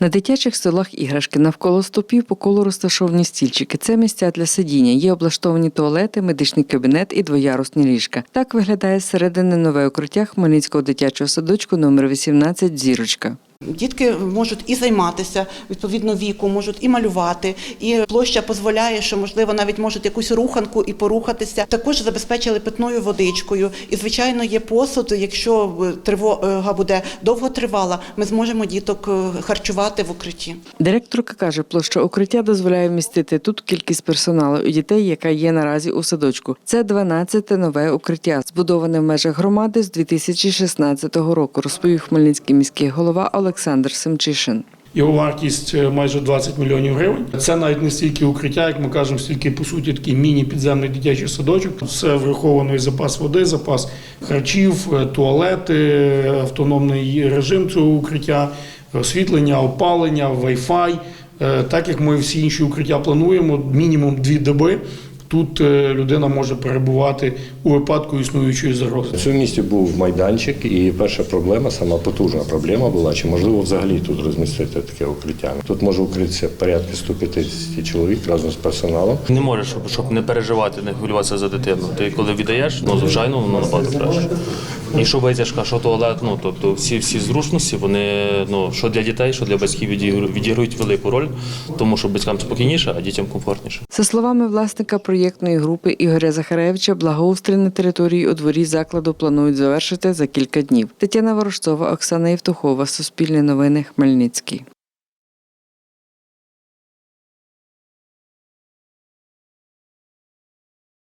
На дитячих столах іграшки навколо стопів по колу розташовані стільчики. Це місця для сидіння. Є облаштовані туалети, медичний кабінет і двоярусні ліжка. Так виглядає зсередини нове укриття Хмельницького дитячого садочку номер 18 Зірочка. Дітки можуть і займатися відповідно віку, можуть і малювати, і площа дозволяє, що можливо навіть можуть якусь руханку і порухатися. Також забезпечили питною водичкою. І звичайно є посуд. Якщо е, тривога буде довго тривала, ми зможемо діток е, харчувати в укритті. Директорка каже, площа укриття дозволяє вмістити тут кількість персоналу і дітей, яка є наразі у садочку. Це 12-те нове укриття, збудоване в межах громади з 2016 року, розповів хмельницький міський голова Олександр Семчишин. Його вартість е, майже 20 мільйонів гривень. Це навіть не стільки укриття, як ми кажемо, стільки по суті такий міні-підземний дитячий садочок. Все враховано і запас води, запас харчів, е, туалети, е, автономний режим цього укриття, освітлення, опалення. Е, Так як ми всі інші укриття плануємо, мінімум дві доби. Тут е, людина може перебувати у випадку існуючої загрози. В цьому місті був майданчик, і перша проблема, сама потужна проблема була, чи можливо взагалі тут розмістити таке укриття. Тут може укритися порядка 150 чоловік разом з персоналом. Не можеш, щоб, щоб не переживати, не хвилюватися за дитину. Ти коли віддаєш, ну звичайно, воно набагато краще. І що витяжка, що туалет, ну тобто всі всі зручності, вони ну що для дітей, що для батьків відіграють, велику роль, тому що батькам спокійніше, а дітям комфортніше. За словами власника проєктної групи Ігоря Захаревича, благоустрій на території у дворі закладу планують завершити за кілька днів. Тетяна Ворожцова, Оксана Євтухова, Суспільне новини, Хмельницький.